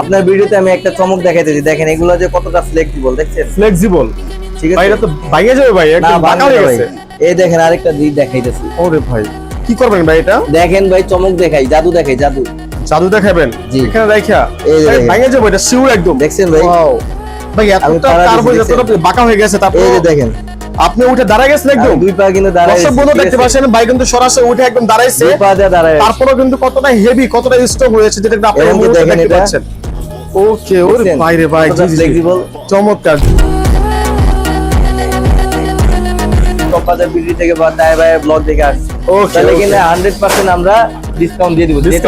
আপনার ভিডিওতে আমি একটা চমক দেখাইতেছি। দেখেন এগুলো যে কতটা ফ্লেক্সিবল দেখছেন? ফ্লেক্সিবল ঠিক আছে? এটা তো ভাঙে যাবে ভাই একদম বাঁকা হয়ে গেছে। এই দেখেন আরেকটা দিক দেখাইতেছি। ওরে ভাই কি করবেন ভাই এটা? দেখেন ভাই চমক দেখাই জাদু দেখাই জাদু। জাদু দেখাবেন। এখানে রাখা এই ভাঙে যাবে এটা শিওর একদম। দেখছেন ভাই? Wow! ভাই এতটা তারা কার্বন দিছি, এতটা বাঁকা হয়ে গেছে তারপর এই দেখেন। আপনি উঠে দাঁড়ায় গেছেন একদম? দুই পা কিন্তু দাঁড়াই দর্শক বন্ধু দেখতে পাচ্ছেন ভাই কিন্তু সরাসরি উঠে একদম দাঁড়াইছে। দুই পা দিয়ে আছি। তারপরেও কিন্তু কতটা হেভি কতটা স্ট্রং হয়েছে যেটা আপনি দেখতে পাচ্ছেন। ওকে ওরে দেখছেন? ভাই flexible। চমৎকার। কপাদের বিডি থেকে বা তাই ব্লগ দেখে আসছি। Okay, তাহলে okay. হান্ড্রেড পার্সেন্ট আমরা ডিসকাউন্ট দিয়ে দিব দিয়ে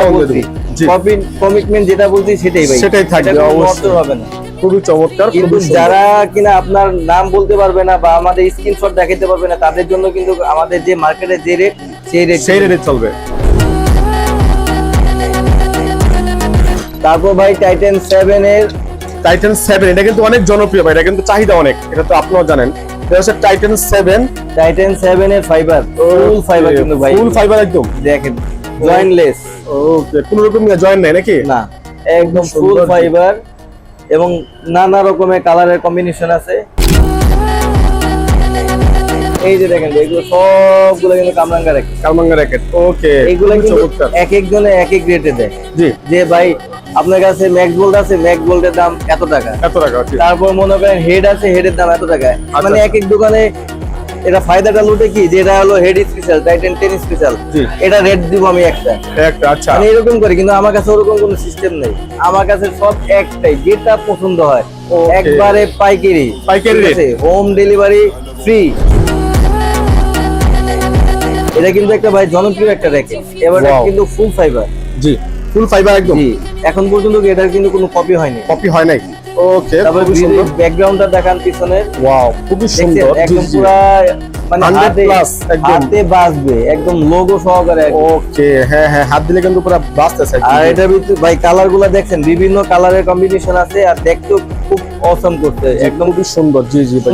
কমিটমেন্ট যেটা বলছি সেটাই ভাই। সেটাই থাকবে, অবশ্যই। হবে না। খুবই চমৎকার কিন্তু যারা কিনা আপনার নাম বলতে পারবে না বা আমাদের স্ক্রিনশট দেখাতে পারবে না তাদের জন্য কিন্তু আমাদের যে মার্কেটে যে রেট সেই রেট সেই রেটে চলবে। তারপর ভাই টাইটেন সেভেন এর টাইটান সেভেন এটা কিন্তু অনেক জনপ্রিয় ভাই এটা কিন্তু চাহিদা অনেক এটা তো আপনারাও জানেন। এটা হচ্ছে টাইটান সেভেন টাইটেন সেভেন এর ফাইবার ফুল ফাইবার কিন্তু ভাই। ফুল ফাইবার একদম। দেখেন জয়েন্টলেস ওকে কোন রকম জয়েন নাই নাকি? না একদম ফুল ফাইবার এবং নানা রকমের কালারের কম্বিনেশন আছে। এই যে দেখেন এগুলো সবগুলো কিন্তু কামরাঙ্গা কালমাঙ্গা র্যাকেট ওকে কিন্তু এক একজনে এক এক রেটে দেয়। জি। যে ভাই আপনার কাছে ম্যাক্স বোল্ট আছে ম্যাক্স বোল্টের দাম এত টাকা। এত টাকা তারপর মনে করেন হেড আছে হেডের দাম এত টাকা। মানে এক এক দোকানে এটা ফায়দাটা লুটে কি? যেটা হলো head special Titan ten special এটা রেট দিব আমি একটা। একটা আচ্ছা। মানে এরকম করি কিন্তু আমার কাছে ওরকম কোনো সিস্টেম নেই। আমার কাছে সব একটাই যেটা পছন্দ হয়। একবারে পাইকারি। পাইকারি। হোম ডেলিভারি ফ্রি এটা কিন্তু একটা ভাই জনপ্রিয় একটা র্যাকেট। এবার কিন্তু ফুল ফাইবার জি। ফুল ফাইবার একদম? এখন পর্যন্ত এটার কিন্তু কোনো কপি হয়নি। কপি হয় নাই? ওকে তারপরে ব্যাকগ্রাউন্ডটা দেখান পিছনের ওয়াও খুব সুন্দর। একদম পুরো মানে হাতে প্লাস একদম। হাতে বাজবে। একদম লোগো সহকারে ওকে হ্যাঁ হ্যাঁ হাত দিলে কিন্তু পুরো বাঁচতেছে আর এটার ভিতরে ভাই কালার দেখেন দেখছেন? বিভিন্ন কালারের কম্বিনেশন আছে। আর দেখতেও অসম করতে একদম খুবই সুন্দর জি জি ভাই।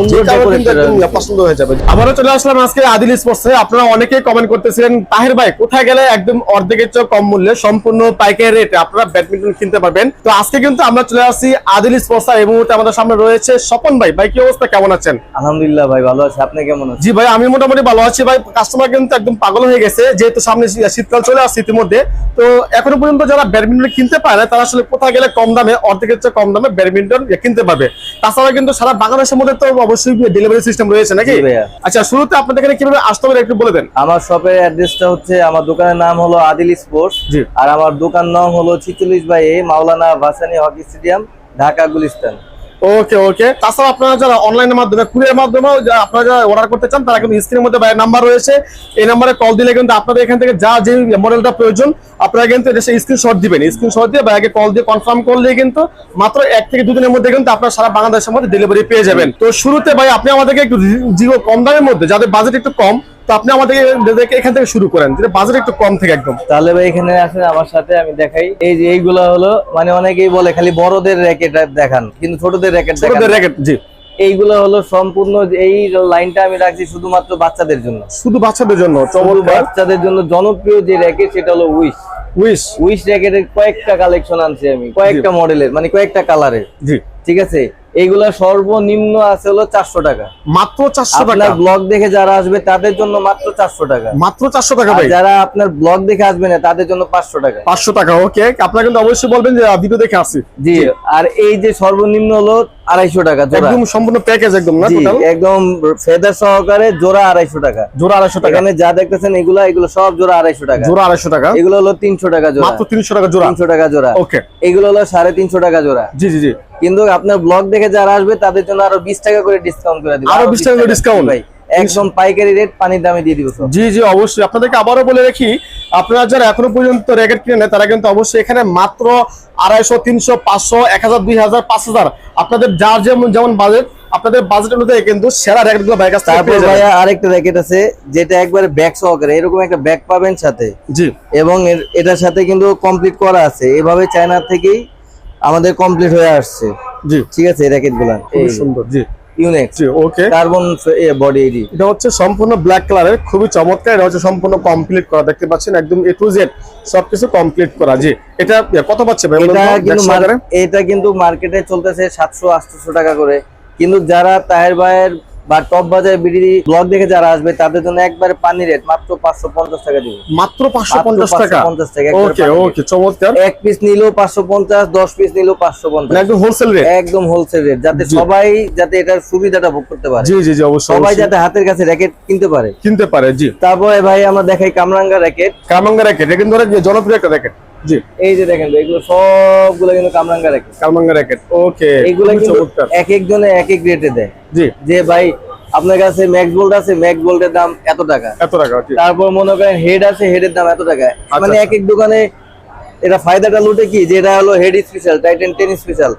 পছন্দ হয়ে যাবে। আবারও চলে আসলাম আজকে আদিল স্পোর্টসে আপনারা অনেকেই কমেন্ট করতেছিলেন তাহের ভাই কোথায় গেলে একদম অর্ধেকের চেয়ে কম মূল্যে সম্পূর্ণ পাইকারি রেটে আপনারা ব্যাডমিন্টন কিনতে পারবেন? তো আজকে কিন্তু আমরা চলে আসছি আদিল স্পোর্টস এই মুহূর্তে আমাদের সামনে রয়েছে স্বপন ভাই। ভাই কি অবস্থা? কেমন আছেন? আলহামদুলিল্লাহ ভাই ভালো আছে। আপনি কেমন আছেন? জি ভাই আমি মোটামুটি ভালো আছি ভাই। কাস্টমার কিন্তু একদম পাগল হয়ে গেছে যেহেতু সামনে শীতকাল চলে আসছে ইতিমধ্যে। তো এখনও পর্যন্ত যারা ব্যাডমিন্টন কিনতে পারে না তারা আসলে কোথায় গেলে কম দামে অর্ধেকের চেয়ে কম দামে ব্যাডমিন্টন কিনতে পারবে তাছাড়া কিন্তু সারা বাংলাদেশের মধ্যে তো অবশ্যই ডেলিভারি সিস্টেম রয়েছে নাকি। আচ্ছা শুরুতে আপনাদের এখানে কীভাবে আসতে হবে একটু বলে দেন আমার শপের অ্যাড্রেসটা হচ্ছে আমার দোকানের নাম হলো আদিল স্পোর্টস জি। আর আমার দোকান নাম হলো ছিচল্লিশ by A Maulana Bhasani hockey stadium Dhaka Gulistan okay okay তাছাড়া আপনারা যারা অনলাইনের মাধ্যমে, কুরিয়ার মাধ্যমে আপনারা যারা অর্ডার করতে চান, তারা কিন্তু স্ক্রিনের মধ্যে বাইরের নাম্বার রয়েছে। এই নাম্বারে কল দিলে কিন্তু আপনাদের এখান থেকে যা যে মডেলটা প্রয়োজন, আপনারা কিন্তু এটা স্ক্রিনশট দিবেন। স্ক্রিনশট দিয়ে বাইরে কল দিয়ে কনফার্ম করলে কিন্তু মাত্র এক থেকে দুদিনের মধ্যে কিন্তু আপনারা সারা বাংলাদেশের মধ্যে ডেলিভারি পেয়ে যাবেন। তো শুরুতে ভাই, আপনি আমাদেরকে একটু জিরো কম দামের মধ্যে, যাদের বাজেট একটু কম তো আপনি আমাদেরকে এখান থেকে শুরু করেন যেটা বাজেট একটু কম থেকে একদম। তাহলে ভাই এখানে আসেন আমার সাথে আমি দেখাই। এই যে এইগুলো হলো মানে অনেকেই বলে খালি বড়দের র্যাকেট দেখান কিন্তু ছোটদের র্যাকেট ছোটদের র্যাকেট জি। এইগুলো হলো সম্পূর্ণ এই লাইনটা আমি রাখছি শুধুমাত্র বাচ্চাদের জন্য। শুধু বাচ্চাদের জন্য বাচ্চাদের জন্য জনপ্রিয় যে র্যাকেট সেটা হলো উইশ উইশ উইশ র্যাকেটের কয়েকটা কালেকশন আনছি আমি কয়েকটা মডেলের মানে কয়েকটা কালারের ঠিক আছে? এইগুলা সর্বনিম্ন আছে হলো চারশো টাকা। মাত্র চারশো টাকা? ব্লগ দেখে যারা আসবে তাদের জন্য মাত্র চারশো টাকা। মাত্র চারশো টাকা যারা আপনার ব্লগ দেখে আসবে না তাদের জন্য পাঁচশো টাকা। পাঁচশো টাকা ওকে। আপনারা কিন্তু অবশ্যই বলবেন যে ভিডিও দেখে আসি। জি আর এই যে সর্বনিম্ন হলো আড়াইশো টাকা জোড়া। একদম সম্পূর্ণ প্যাকেজ একদম না একদম ফেদার সহকারে জোড়া আড়াইশো টাকা। জোড়া আড়াইশো টাকা। এখানে যা দেখতেছেন এগুলা এগুলো সব জোড়া আড়াইশো টাকা। জোড়া আড়াইশো টাকা? এগুলো হলো তিনশো টাকা জোড়া। মাত্র তিনশো টাকা জোড়া? তিনশো টাকা জোড়া। ওকে। এগুলো হলো সাড়ে তিনশো টাকা জোড়া। জি জি জি। কিন্তু আপনার ব্লগ দেখে যারা আসবে তাদের জন্য আরও বিশ টাকা করে ডিসকাউন্ট করে দিব। আরও 20 টাকা করে ডিসকাউন্ট ভাই একদম পাইকারি রেট পানির দামে দিয়ে দিব জি জি অবশ্যই। আপনাদেরকে আবারও বলে রাখি আপনারা যারা এখনও পর্যন্ত র্যাকেট কিনে নেয় তারা কিন্তু অবশ্যই এখানে মাত্র আড়াইশো তিনশো পাঁচশো এক হাজার দুই হাজার পাঁচ হাজার আপনাদের যার যেমন যেমন বাজেট আপনাদের বাজেট অনুযায়ী কিন্তু সেরা র্যাকেটগুলো তারপর পেয়ে যাবেন। ভাইয়া আরেকটা র্যাকেট আছে যেটা একবারে ব্যাগ সহকারে এরকম একটা ব্যাগ পাবেন সাথে। জি। এবং এর- এটার সাথে কিন্তু কমপ্লিট করা আছে। এভাবে চায়না থেকেই আমাদের কমপ্লিট হয়ে আসছে। জি। ঠিক আছে র্যাকেটগুলো। খুব সুন্দর জি। ইউনেক্স জি ওকে কার্বন বডি এডি এটা হচ্ছে সম্পূর্ণ ব্ল্যাক কালারের খুবই চমৎকার। এটা হচ্ছে সম্পূর্ণ কমপ্লিট করা। দেখতে পাচ্ছেন একদম এ টু জেড সবকিছু কমপ্লিট করা। জি এটা কত পাচ্ছে ভাই এটা কিন্তু এটা কিন্তু মার্কেটে চলতেছে সাতশো আটশো টাকা করে। কিন্তু যারা তাহের ভাইয়ের বা টপ বাজার বিডি ব্লগ দেখে যারা আসবে তাদের জন্য একবারে পানি রেট মাত্র পাঁচশো পঞ্চাশ টাকা দিবে। মাত্র পাঁচশো পঞ্চাশ টাকা? 550 টাকা, ওকে ওকে চমৎকার। এক পিস নিলেও পাঁচশো পঞ্চাশ দশ পিস নিলেও পাঁচশো মানে পঞ্চাশ একদম হোলসেল রেট একদম হোলসেল রেট যাতে সবাই যাতে এটার সুবিধাটা ভোগ করতে পারে। জি জি জি অবশ্যই সবাই যাতে হাতের কাছে র্যাকেট কিনতে পারে। কিনতে পারে জি। তারপরে ভাই আমরা দেখাই কামরাঙ্গা র্যাকেট কামরাঙ্গা র্যাকেট এটা কিন্তু জনপ্রিয় একটা র্যাকেট জি। এই যে দেখেন এগুলো সবগুলো কিন্তু কামরাঙ্গা র্যাকেট কারমাঙ্গা র্যাকেট ওকে খুবই কিন্তু চমৎকার। এক একজনে এক এক রেটে দেয়। জি। যে ভাই আপনার কাছে ম্যাক্স বোল্ট আছে ম্যাক্স বোল্টের দাম এত টাকা। এত টাকা তারপর মনে করেন হেড আছে হেডের দাম এত টাকা। মানে আচ্ছা। এক এক দোকানে এটা ফায়দাটা লুটে কি? যেটা হলো head special Titan ten special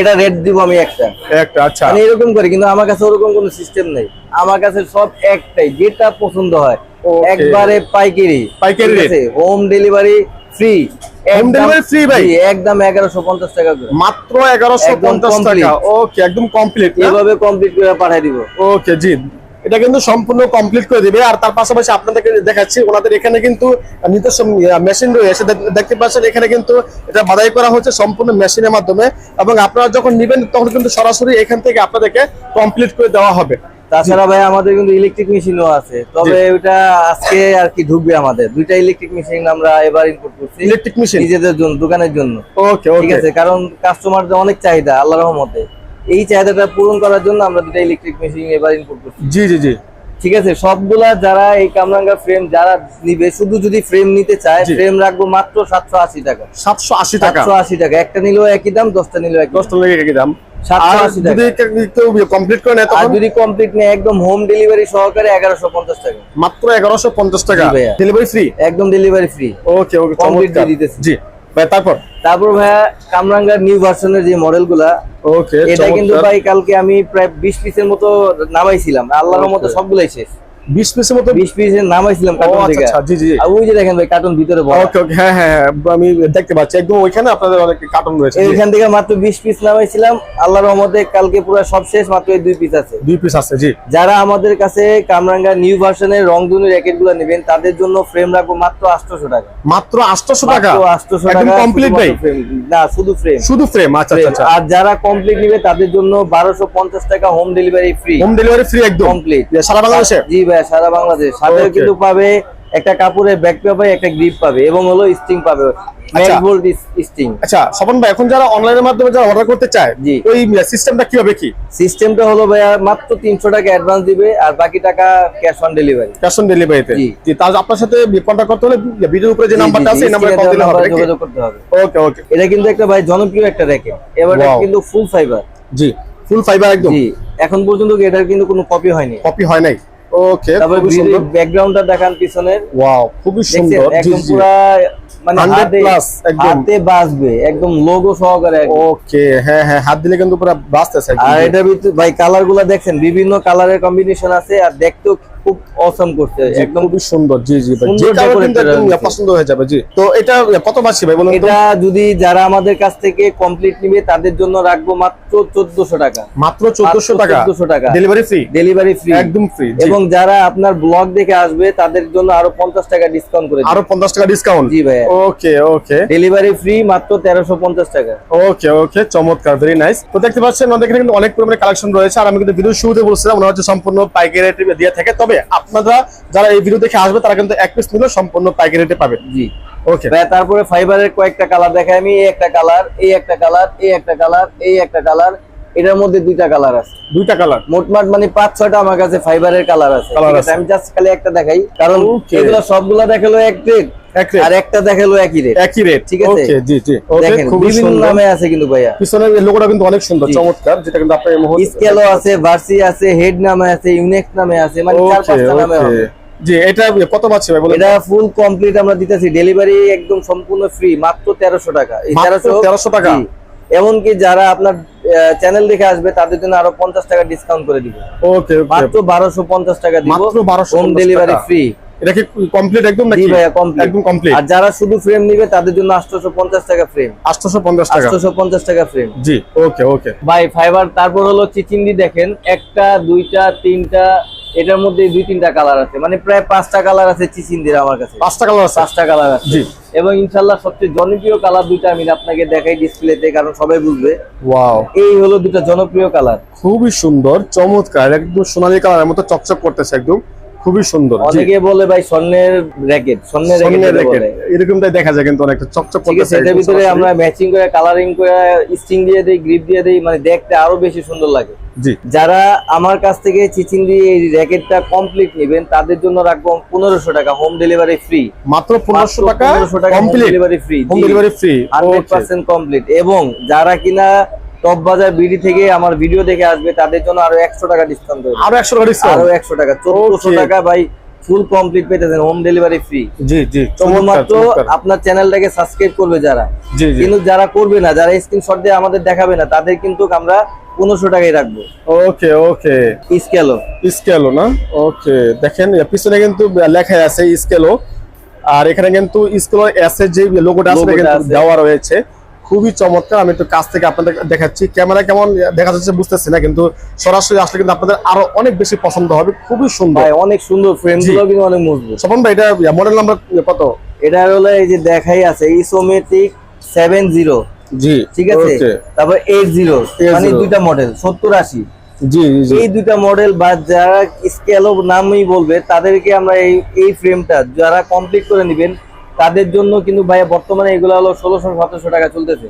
এটা রেট দিব আমি একটা। একটা আচ্ছা। মানে এরকম করে কিন্তু আমার কাছে ওরকম কোনো সিস্টেম নেই। আমার কাছে সব একটাই যেটা পছন্দ হয়। একবারে পাইকারি। পাইকারি। হোম ডেলিভারি ফ্রি free ভাই? একদম এগারোশো পঞ্চাশ টাকা করে। মাত্র এগারোশো একদম পঞ্চাশ টাকা। ওকে একদম কমপ্লিট এভাবে কমপ্লিট করে পাঠিয়ে দিব। ওকে জি। এটা কিন্তু সম্পূর্ণ কমপ্লিট করে দিবে। আর তার পাশাপাশি আপনাদেরকে দেখাচ্ছি ওনাদের এখানে কিন্তু নিজস্ব মেশিন রয়েছে দেখতে পাচ্ছেন এখানে কিন্তু এটা বাদাই করা হচ্ছে সম্পূর্ণ মেশিনের মাধ্যমে। এবং আপনারা যখন নেবেন তখন কিন্তু সরাসরি এখান থেকে আপনাদেরকে কমপ্লিট করে দেওয়া হবে। তাছাড়া ভাই আমাদের কিন্তু ইলেকট্রিক মেশিনও আছে। তবে ওইটা আজকে আর কি ঢুকবে আমাদের। দুইটা ইলেকট্রিক মেশিন আমরা এবার ইনপুট করছি। ইলেকট্রিক মেশিন নিজেদের জন্য দোকানের জন্য। ওকে ঠিক আছে? কারণ কাস্টমারদের অনেক চাহিদা আল্লাহ রহমতে। এই চাহিদাটা পূরণ করার জন্য আমরা দুটা ইলেকট্রিক মেশিন এবার ইনপুট করছি। জি জি জি। ঠিক আছে? সবগুলা যারা এই কামরাঙ্গা ফ্রেম যারা নিবে শুধু যদি ফ্রেম নিতে চায় ফ্রেম রাখব মাত্র সাতশো আশি টাকা। সাতশো আশি টাকা? সাতশো আশি টাকা। একটা নিলেও একই দাম দশটা নিলেও একই। দশটা লেগে রেখে দাম। টাকা। কেউ কমপ্লিট করে তখন? যদি কমপ্লিট নেই একদম হোম ডেলিভারি সহকারে এগারোশো পঞ্চাশ টাকা। মাত্র এগারোশো পঞ্চাশ টাকা? ডেলিভারি ফ্রি একদম delivery free okay okay Complete দিতেছি। জি ভাই তারপর? তারপর ভাইয়া কামরাঙ্গার নিউ ভার্সনের যে মডেলগুলা ওকে এটা কিন্তু ভাই কালকে আমি প্রায় বিশ পিসের মতো নামাইছিলাম। আল্লাহর মতো সবগুলাই শেষ। বিশ পিসের মতো? বিশ পিসের নামাইছিলাম ও কার্টুন থেকে। আচ্ছা জি জি। আর ওই যে দেখেন ভাই কার্টুন ভিতরে বড় ওকে ওকে হ্যাঁ হ্যাঁ হ্যাঁ, আমি দেখতে পাচ্ছি। একদম ওইখানে আপনাদের অনেক কার্টুন রয়েছে এইখান থেকে মাত্র বিশ পিস নামাইছিলাম আল্লাহর রহমতে কালকে পুরো সব শেষ মাত্র এই দুই পিস আছে। দুই পিস আছে জি। যারা আমাদের কাছে কামরাঙ্গা নিউ ভার্সনের রংধনু র্যাকেটগুলো নেবেন তাদের জন্য ফ্রেম রাখব মাত্র আটশোশো টাকা। মাত্র আটশোশো টাকা? মাত্র আটশোশো একদম টাকা কমপ্লিট ভাই? না শুধু ফ্রেম শুধু ফ্রেম আচ্ছা আচ্ছা আচ্ছা। আর যারা কমপ্লিট নিবে তাদের জন্য বারোশো পঞ্চাশ টাকা home delivery free home delivery free একদম। কমপ্লিট সারা বাংলাদেশে? জি ভাই সারা বাংলাদেশ। সাথে কিন্তু পাবে একটা কাপড়ের ব্যাগ পাবে একটা গ্রিপ পাবে এবং হলো স্টিং পাবে। আচ্ছা। বোল্ট স্টিং স্বপন ভাই এখন যারা অনলাইনের মাধ্যমে যারা অর্ডার করতে চায় জি। ওই সিস্টেমটা কীভাবে কি? সিস্টেমটা হলো ভাইয়া মাত্র তিনশো টাকা অ্যাডভান্স দিবে আর বাকি টাকা cash on delivery cash on ডেলিভারিতে জি। জি তাহলে আপনার সাথে কন্ট্যাক্ট করতে হলে ভিডিওর উপরে যে নাম্বারটা আছে এই নাম্বারে কল দিলে হবে যোগাযোগ করতে হবে। ওকে ওকে এটা কিন্তু একটা ভাই জনপ্রিয় একটা র্যাকেট এবার কিন্তু ফুল ফাইবার জি ফুল ফাইবার একদম। জি এখন পর্যন্ত এটার কিন্তু কোনো কপি হয়নি? কপি হয় নাই। ওকে তারপরে ব্যাকগ্রাউন্ডটা দেখান পিছনের। ওয়াও খুবই সুন্দর। একদম পুরা মানে 100 হাতে plus, একদম। হাতে বাজবে একদম লোগো সহকারে ওকে হ্যাঁ হ্যাঁ হাত দিলে কিন্তু পুরো একদম। আর ভিতরে ভাই কালারগুলা দেখছেন বিভিন্ন কালারের কম্বিনেশন আছে আর দেখতেও খুব অসম করছে একদম খুবই সুন্দর। জি জি ভাই। যে হয়েছে। পছন্দ হয়ে যাবে জি। তো এটা কত পাচ্ছি ভাই বলুন এটা যদি যারা আমাদের কাছ থেকে কমপ্লিট নিবে তাদের জন্য রাখব মাত্র চোদ্দশো টাকা। মাত্র 1400 টাকা? 1400 টাকা। ডেলিভারি ফ্রি ডেলিভারি ফ্রি একদম ফ্রি এবং যারা আপনার ব্লগ দেখে আসবে তাদের জন্য আরও পঞ্চাশ টাকা ডিসকাউন্ট করে আরও 50 টাকা ডিসকাউন্ট জি ভাইয়া। ওকে ওকে ডেলিভারি ফ্রি মাত্র তেরোশো পঞ্চাশ টাকা। ওকে ওকে চমৎকার ভেরি নাইস তো দেখতে পাচ্ছেন আমাদের এখানে কিন্তু অনেক পরিমাণে কালেকশন রয়েছে। আর আমি কিন্তু ভিডিও শুরুতে বলছিলাম ওনারা হচ্ছে সম্পূর্ণ পাইকারি রেটে দিয়ে থাকে। তবে আপনারা যারা এই ভিডিও দেখে আসবে তারা কিন্তু এক পিস নিলেও সম্পূর্ণ পাইকারি রেটে পাবেন জি। ওকে তারপরে ফাইবারের কয়েকটা কালার দেখাই আমি। এই একটা কালার এই একটা কালার এই একটা কালার এই একটা কালার এটার মধ্যে দুইটা কালার আছে। দুইটা কালার মোটমাট মানে পাঁচ ছয়টা আমার কাছে ফাইবারের কালার আছে। আছে। আমি জাস্ট খালি একটা দেখাই। কারণ এগুলো সবগুলা দেখাল এক রেট এক আর একটা দেখাল একই রেট একই রেট ঠিক আছে। জি জি। দেখেন বিভিন্ন নামে আছে কিন্তু ভাইয়া। পিছনের লোগোটা কিন্তু অনেক সুন্দর চমৎকার যেটা কিন্তু আপনার স্কেলও আছে ভার্সি আছে হেড নামে আছে ইউনেক্স নামে আছে মানে চার পাঁচটা নামে হবে। জি এটা কত পাচ্ছি ভাই বলুন? এটা ফুল কমপ্লিট আমরা দিতেছি। ডেলিভারি একদম সম্পূর্ণ ফ্রি মাত্র তেরোশো টাকা। এই মাত্র তেরোশো 1300 টাকা? জি। এমনকি যারা আপনার চ্যানেল দেখে আসবে তাদের জন্য আরও পঞ্চাশ টাকা ডিসকাউন্ট করে দিব। ওকে মাত্র বারোশো পঞ্চাশ টাকা দিব। মাত্র 1250 হোম ডেলিভারি ফ্রি এটা কি কমপ্লিট একদম নাকি? ভাইয়া কমপ্লিট একদম কমপ্লিট আর যারা শুধু ফ্রেম নিবে তাদের জন্য আটশোশো পঞ্চাশ টাকা ফ্রেম 850 টাকা। আটশোশো পঞ্চাশ টাকা ফ্রেম জি ওকে ওকে। ভাই ফাইবার তারপর হলো চিচিন্ডি দেখেন। একটা দুইটা তিনটা এটার মধ্যে দুই তিনটা কালার আছে। মানে প্রায় পাঁচটা কালার আছে চিচিন্দির আমার কাছে। পাঁচটা কালার আছে? পাঁচটা কালার আছে। জি। এবং ইনশাল্লাহ সবচেয়ে জনপ্রিয় কালার দুইটা আমি আপনাকে দেখাই ডিসপ্লেতে কারণ সবাই বুঝবে। ওয়াও এই হলো দুটো জনপ্রিয় কালার খুবই সুন্দর চমৎকার একদম সোনালী কালারের মতো চকচক করতেছে একদম। খুবই সুন্দর অনেকে বলে ভাই স্বর্ণের র্যাকেট স্বর্ণের র্যাকেট রেখে এরকমটাই দেখা যায় কিন্তু অনেকটা চকচক ঠিক আছে এটার ভিতরে আমরা ম্যাচিং করে কালারিং করে স্টিং দিয়ে দেই গ্রিপ দিয়ে দেই মানে দেখতে আরও বেশি সুন্দর লাগে। জি। যারা আমার কাছ থেকে চিচিন দিয়ে এই র্যাকেটটা কমপ্লিট নেবেন তাদের জন্য রাখব পনেরোশো টাকা হোম ডেলিভারি ফ্রি মাত্র পনেরোশো টাকা home complete delivery free home delivery free hundred percent complete এবং যারা কিনা টপ বাজার বিডি থেকে আমার ভিডিও দেখে আসবে তাদের জন্য আরও একশো টাকা ডিসকাউন্ট আরও একশো টাকা আরও একশো টাকা চোদ্দশো টাকা ভাই ফুল কমপ্লিট পেতেছেন হোম ডেলিভারি ফ্রি জি জি শুধুমাত্র আপনার চ্যানেলটাকে সাবস্ক্রাইব করবে যারা। কিন্তু যারা করবে না যারা স্ক্রিনশট দিয়ে আমাদের দেখাবে না তাদের কিন্তু আমরা পনেরোশো টাকায় রাখব। ওকে ওকে। স্কেলও স্কেলো না? ওকে দেখেন পিছনে কিন্তু লেখা আছে স্কেলো আর এখানে কিন্তু স্কেলো এস এর যে লোগোটা কিন্তু আছে। দেওয়া রয়েছে। খুবই চমৎকার। আমি একটু কাছ থেকে আপনাদের দেখাচ্ছি। ক্যামেরা কেমন? দেখা যাচ্ছে বুঝতেছি না কিন্তু সরাসরি আসলে কিন্তু আপনাদের আরও অনেক বেশি পছন্দ হবে। খুবই সুন্দর। অনেক সুন্দর ফ্রেম কিন্তু অনেক মজবুত। স্বপন ভাই এটা মডেল নাম্বার কত? এটা হলো এই যে দেখাই আছে ইসোমেটিক সেভেন জিরো জি ঠিক আছে? তারপর এইট জিরো 80 মানে দুইটা মডেল সত্তর আশি। জি এই দুইটা মডেল বা যারা স্কেলও নামই বলবে তাদেরকে আমরা এই এই ফ্রেমটা যারা কমপ্লিট করে নেবেন তাদের জন্য কিন্তু ভাইয়া বর্তমানে এগুলো হলো ষোলোশো সতেরোশো টাকা চলতেছে।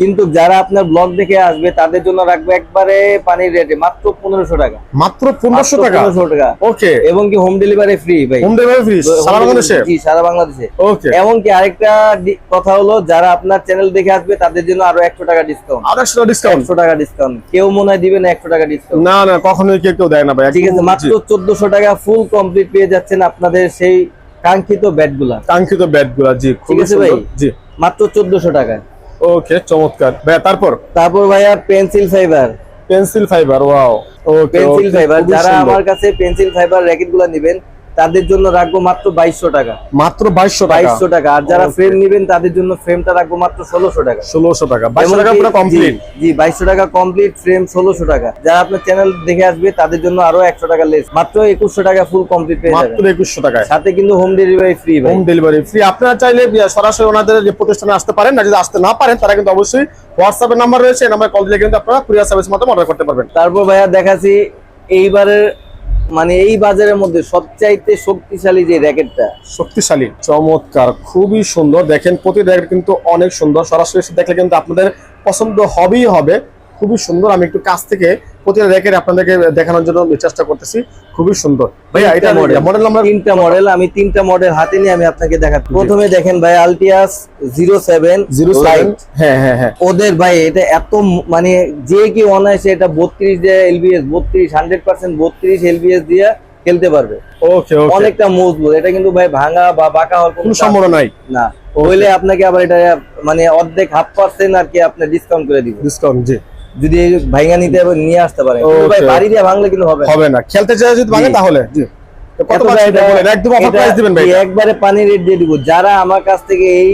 কিন্তু যারা আপনার ব্লগ দেখে আসবে তাদের জন্য রাখব একবারে পানির রেটে মাত্র পনেরোশো টাকা। মাত্র পনেরোশো টাকা? 1500 টাকা। ওকে এবং কি হোম ডেলিভারি ফ্রি ভাই। হোম ডেলিভারি ফ্রি সারা বাংলাদেশে? জি সারা বাংলাদেশে। ওকে এমনকি আরেকটা কথা হলো যারা আপনার চ্যানেল দেখে আসবে তাদের জন্য আরও একশো টাকা ডিসকাউন্ট আর একশো ডিসকাউন্ট একশো টাকা ডিসকাউন্ট কেউ মনে হয় দিবে না একশো টাকা ডিসকাউন্ট না না কখনোই কেউ দেয় না ভাই ঠিক আছে মাত্র। চোদ্দশো টাকা ফুল কমপ্লিট পেয়ে যাচ্ছেন আপনাদের সেই কাঙ্ক্ষিত ব্যাটগুলা কাঙ্ক্ষিত ব্যাটগুলা জি আছে ভাই? জি। মাত্র চোদ্দশো টাকা। ওকে চমৎকার। ভাই তারপর? তারপর ভাইয়া pencil fibre. Pencil fibre wow. Okay pencil fibre যারা আমার কাছে পেন্সিল ফাইবার র্যাকেটগুলা নিবেন তাদের জন্য রাখব মাত্র বাইশশো টাকা। মাত্র বাইশশো টাকা? বাইশশো টাকা। আর যারা ফ্রেম নিবেন তাদের জন্য ফ্রেমটা রাখব মাত্র ষোলোশো টাকা। ষোলোশো টাকা। বাইশশো টাকা পুরো কমপ্লিট জি, বাইশশো টাকা কমপ্লিট ফ্রেম ষোলোশো টাকা। যারা আপনার চ্যানেল দেখে আসবে তাদের জন্য আরও একশো টাকা লেস মাত্র একুশশো টাকা ফুল কমপ্লিট পেয়ে মাত্র যাবেন। একুশশো টাকায়। সাথে কিন্তু home delivery free home delivery free আপনারা চাইলে সরাসরি ওনাদের যে প্রতিষ্ঠানে আসতে পারেন না যদি আসতে না পারেন তারা কিন্তু অবশ্যই হোয়াটসঅ্যাপের নাম্বার রয়েছে। এই নাম্বারে কল দিলে কিন্তু আপনারা কুরিয়ার সার্ভিস মাধ্যমে অর্ডার করতে পারবেন। তারপর ভাইয়া দেখাচ্ছি এইবারের মানে এই বাজারের মধ্যে সবচাইতে শক্তিশালী যে র্যাকেটটা? শক্তিশালী, চমৎকার, খুবই সুন্দর। দেখেন, প্রতি র্যাকেট কিন্তু অনেক সুন্দর। সরাসরি দেখলে কিন্তু আপনাদের পছন্দ হবেই হবে। খুবই সুন্দর। আমি একটু কাছ থেকে প্রতিটা র্যাকেট আপনাদেরকে দেখানোর জন্য চেষ্টা করতেছি। খুবই সুন্দর। ভাইয়া এটা। মডেল আমরা তিনটা মডেল আমি তিনটা মডেল হাতে নিয়ে আমি আপনাকে দেখাচ্ছি। প্রথমে দেখেন ভাই আলটিয়াস জিরো সেভেন জিরো হ্যাঁ হ্যাঁ হ্যাঁ। ওদের ভাই এটা এত মানে যে কি অনায়াসে এটা বত্রিশ দিয়ে এলবিএস বত্রিশ হান্ড্রেড পার্সেন্ট বত্রিশ এলবিএস দিয়ে খেলতে পারবে। ওকে ওকে অনেকটা মজবুত। এটা কিন্তু ভাই ভাঙা বা বাঁকা হওয়ার কোনো সম্ভাবনা নাই। না। হইলে আপনাকে আবার এটা মানে অর্ধেক হাফ পার্সেন্ট আর কি আপনি ডিসকাউন্ট করে দিব ডিসকাউন্ট জি। যদি এই ভাইঙ্গা নিতে নিয়ে আসতে পারে। ভাই বাড়ি দিয়ে ভাঙলে কিন্তু হবে হবে না। খেলতে চাই যদি ভাঙে তাহলে? একদম অফার প্রাইস দিবেন ভাই একবারে পানি রেট দিয়ে দিব। যারা আমার কাছ থেকে এই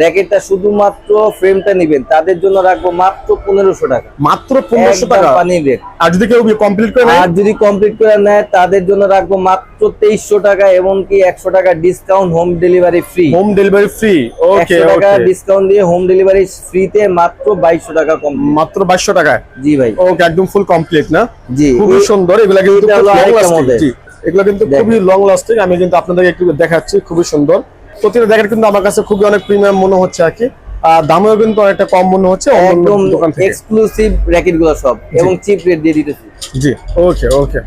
র্যাকেটটা শুধুমাত্র ফ্রেমটা নিবেন তাদের জন্য রাখব মাত্র পনেরোশো টাকা। মাত্র পনেরোশো টাকা? রেট আর যদি কেউ কমপ্লিট করে আর যদি কমপ্লিট করে নেয় তাদের জন্য রাখব মাত্র তেইশশো টাকা এমনকি একশো টাকা discount home delivery free home delivery free okay টাকা ডিসকাউন্ট দিয়ে হোম ডেলিভারি ফ্রিতে মাত্র বাইশশো টাকা কম মাত্র বাইশশো টাকায়? জি ভাই। ওকে একদম ফুল কমপ্লিট না? জি। খুবই সুন্দর। এগুলা কিন্তু এগুলো কিন্তু খুবই লং লাস্টিং আমি কিন্তু আপনাদেরকে একটু দেখাচ্ছি খুবই সুন্দর। প্রতিটা দেখেন কিন্তু আমার কাছে খুবই অনেক প্রিমিয়াম মনে হচ্ছে আর কি। দামেও কিন্তু অনেকটা কম মনে হচ্ছে একদম দোকান থেকে। এক্সক্লুসিভ র্যাকেটগুলো সব এবং চিপ রেট দিয়ে দিতেছি। জি ওকে ওকে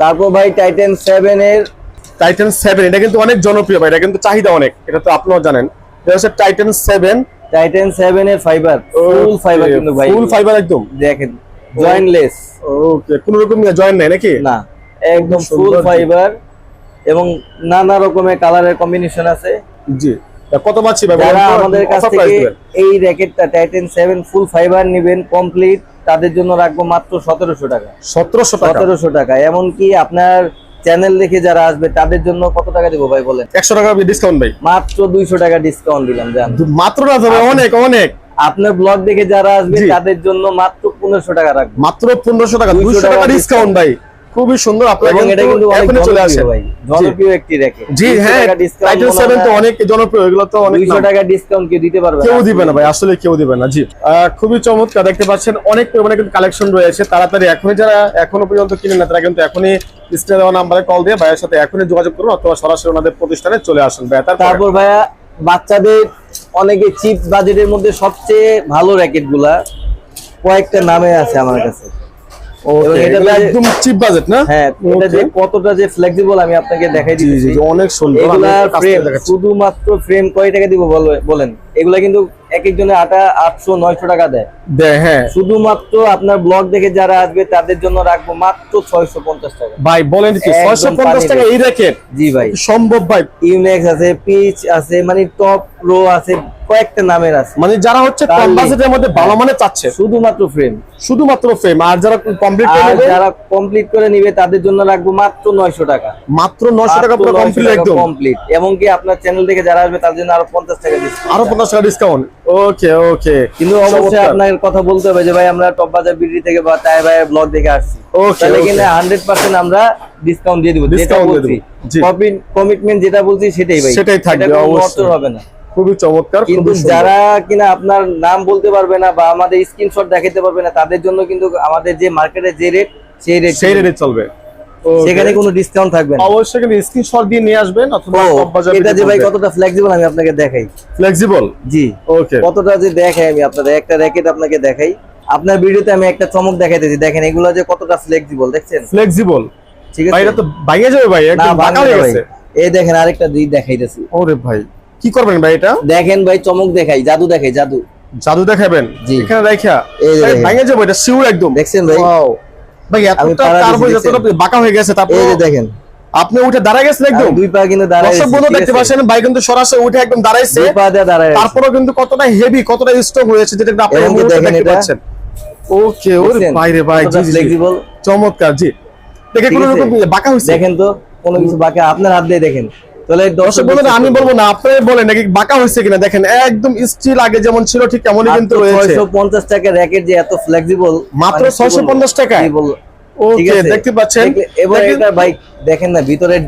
তারপর ভাই টাইটেন সেভেন এর টাইটান সেভেন এটা কিন্তু অনেক জনপ্রিয় ভাই এটা কিন্তু চাহিদা অনেক এটা তো আপনারাও জানেন। এটা হচ্ছে টাইটান সেভেন টাইটেন সেভেন এর ফাইবার ফুল ফাইবার কিন্তু ভাই। ফুল ফাইবার একদম। দেখেন জয়েন্টলেস ওকে কোন রকম জয়েন নাই নাকি? না একদম ফুল ফাইবার এবং নানা রকমের কালারের কম্বিনেশন আছে। জি। কত পাচ্ছি যারা আমাদের কাছ থেকে এই র্যাকেটটা টাইটেন সেভেন ফুল ফাইবার নেবেন কমপ্লিট তাদের জন্য রাখব মাত্র সতেরোশো টাকা। সতেরোশো টাকা? সতেরোশো টাকা। এমনকি আপনার চ্যানেল দেখে যারা আসবে তাদের জন্য কত টাকা দেবো ভাই বলেন? একশো টাকা ডিসকাউন্ট ভাই। মাত্র দুইশো টাকা ডিসকাউন্ট দিলাম জান। মাত্র না অনেক অনেক। আপনার ব্লগ দেখে যারা আসবে তাদের জন্য মাত্র পনেরোশো টাকা রাখব। মাত্র পনেরোশো টাকা 200 দুইশো টাকা ডিসকাউন্ট ভাই। খুবই সুন্দর। আপনারা কিন্তু এখনই চলে আসে জনপ্রিয় একটি জি হ্যাঁ টাইটেল সেভেন তো অনেক জনপ্রিয় এগুলো তো অনেক দুইশো নাম। টাকা ডিসকাউন্ট কেউ দিতে পারবে কেউ দিবে না ভাই আসলে কেউ দিবে না জি। খুবই চমৎকার দেখতে পাচ্ছেন অনেক পরিমাণে কিন্তু কালেকশন রয়েছে। তাড়াতাড়ি এখনই যারা এখনও পর্যন্ত কিনে না তারা কিন্তু এখনই স্ক্রিনে দেওয়া নাম্বারে কল দিয়ে ভাইয়ের সাথে এখনই যোগাযোগ করুন অথবা সরাসরি ওনাদের প্রতিষ্ঠানে চলে আসুন। তারপর ভাইয়া বাচ্চাদের অনেকে চিপ বাজেটের মধ্যে সবচেয়ে ভালো র্যাকেটগুলা কয়েকটা নামে আছে আমার কাছে। এটা একদম চিপ বাজেট না? হ্যাঁ এটা যে কতটা যে ফ্লেক্সিবল আমি আপনাকে দেখাই দিচ্ছি অনেক সুন্দর। শুধুমাত্র ফ্রেম কয় টাকা দিব বল- বলেন? এগুলা কিন্তু এক একজনের আটা আটশো নয়শো টাকা দেয়। দেয়, হ্যাঁ। শুধুমাত্র আপনার ব্লগ দেখে যারা আসবে তাদের জন্য রাখব মাত্র ছয়শো পঞ্চাশ টাকা। ভাই বলেন কি ছয়শো পঞ্চাশ টাকা এই র্যাকেট জি ভাই। সম্ভব ভাই। ইউনেক্স আছে পিচ আছে মানে টপ রো আছে কয়েকটা নামের আছে। মানে যারা হচ্ছে কম বাজেটের মধ্যে ভালো মানে চাচ্ছে। শুধুমাত্র ফ্রেম শুধুমাত্র ফ্রেম আর যারা কমপ্লিট করে নেবে যারা কমপ্লিট করে নিবে তাদের জন্য রাখব মাত্র নয়শো টাকা। মাত্র নশো টাকা পুরো কমপ্লিট একদম। কমপ্লিট এবং কি আপনার চ্যানেল থেকে যারা আসবে তাদের জন্য আরও পঞ্চাশ টাকা ডিসকাউন্ট আরও পঞ্চাশ টাকা ডিসকাউন্ট ওকে ওকে কিন্তু অবশ্যই আপনার কথা বলতে হবে যে ভাই আমরা টপ বাজার বিডি থেকে বা তাই ভাই ব্লগ দেখে আসছি। কিন্তু হান্ড্রেড পার্সেন্ট আমরা ডিসকাউন্ট দিয়ে দিব। কমিটমেন্ট যেটা বলছি সেটাই ভাই। সেটাই থাকবে, অবশ্যই। হবে না। খুবই চমৎকার কিন্তু যারা কিনা আপনার নাম বলতে পারবে না বা আমাদের স্ক্রিনশট দেখাতে পারবে না তাদের জন্য কিন্তু আমাদের যে মার্কেটে যে রেট সেই রেট সেই রেটে চলবে। সেখানে কোনো ডিসকাউন্ট থাকবে না। অবশ্যই কিন্তু স্ক্রিনশট দিয়ে নিয়ে আসবেন অথবা বাজার এটা যে ভাই কতটা ফ্লেক্সিবল আমি আপনাকে দেখাই। ফ্লেক্সিবল জি। ওকে কতটা যে দেখাই আমি আপনাদের একটা র্যাকেট আপনাকে দেখাই। আপনার ভিডিওতে আমি একটা চমক দেখাইতেছি দেখেন এগুলো যে কতটা ফ্লেক্সিবল দেখছেন? ফ্লেক্সিবল ঠিক ভাই আছে এটা তো ভাঙে যাবে ভাই একদম বাঁকা হয়ে। গেছে। এই দেখেন আরেকটা দিক দেখাইতেছি। ওরে ভাই কি করবেন ভাই এটা? দেখেন ভাই চমক দেখাই জাদু দেখাই জাদু। জাদু দেখাবেন? জি। এখানে যে ভাঙে যাবে এটা শিওর একদম। দেখছেন ভাই? Wow. ভাই এতটা পাড়া কার্বন বাঁকা হয়ে গেছে তারপর দেখেন। আপনি উঠে দাঁড়ায় গেছেন একদম? দুই পা কিন্তু দাঁড়াই বন্ধু দেখতে পাচ্ছেন ভাই কিন্তু সরাসরি উঠে একদম দাঁড়াইছে। দুই পা দিয়ে দাঁড়াই আছি। কিন্তু কতটা হেভি কতটা স্ট্রং হয়েছে যেটা আপনি দেখতে? পাচ্ছেন। ওকে ওরে? ভাই জি চমৎকার জি। দেখে কোনো রকম বাঁকা দেখেন তো কোনো কিছু বাকি আপনার হাত দিয়ে দেখেন। তাহলে দর্শক বন্ধুরা আমি বলব না বলেন নাকি বাঁকা হয়েছে কিনা? দেখেন একদম স্টিল আগে যেমন ছিল ঠিক তেমনই কিন্তু রয়েছে। টাকা র্যাকেট যে এত ফ্লেক্সিবল মাত্র 650 টাকায়? ওকে দেখতে পাচ্ছেন। দেখলে- এবার এটা ভাই দেখেন না ভিতরের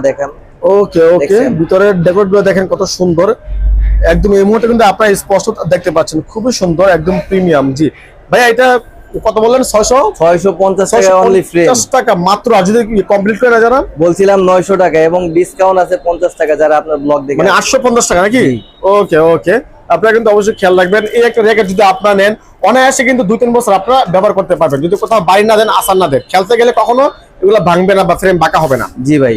দেখান। ওকে ওকে ভিতরের দেখেন কত সুন্দর। একদম এই মুহূর্তে কিন্তু আপনারা স্পষ্ট দেখতে পাচ্ছেন খুবই সুন্দর একদম প্রিমিয়াম জি। ভাই এটা কত বললেন? ছয়শো? ছয়শো পঞ্চাশ টাকা অনলি টাকা মাত্র। কমপ্লিট করে যারা বলছিলাম নয়শো টাকা এবং ডিসকাউন্ট আছে পঞ্চাশ টাকা যারা আপনার ব্লগ দেখে মানে আটশো পঞ্চাশ টাকা নাকি? ওকে ওকে। আপনারা কিন্তু অবশ্যই খেয়াল রাখবেন এই একটা র্যাকেট যদি আপনারা নেন অনায়াসে কিন্তু দুই তিন বছর আপনারা ব্যবহার করতে পারবেন। যদি কোথাও বাড়ি না দেন আসার না দেন। খেলতে গেলে কখনো এগুলো ভাঙবে না বা ফ্রেম বাঁকা হবে না। জি ভাই।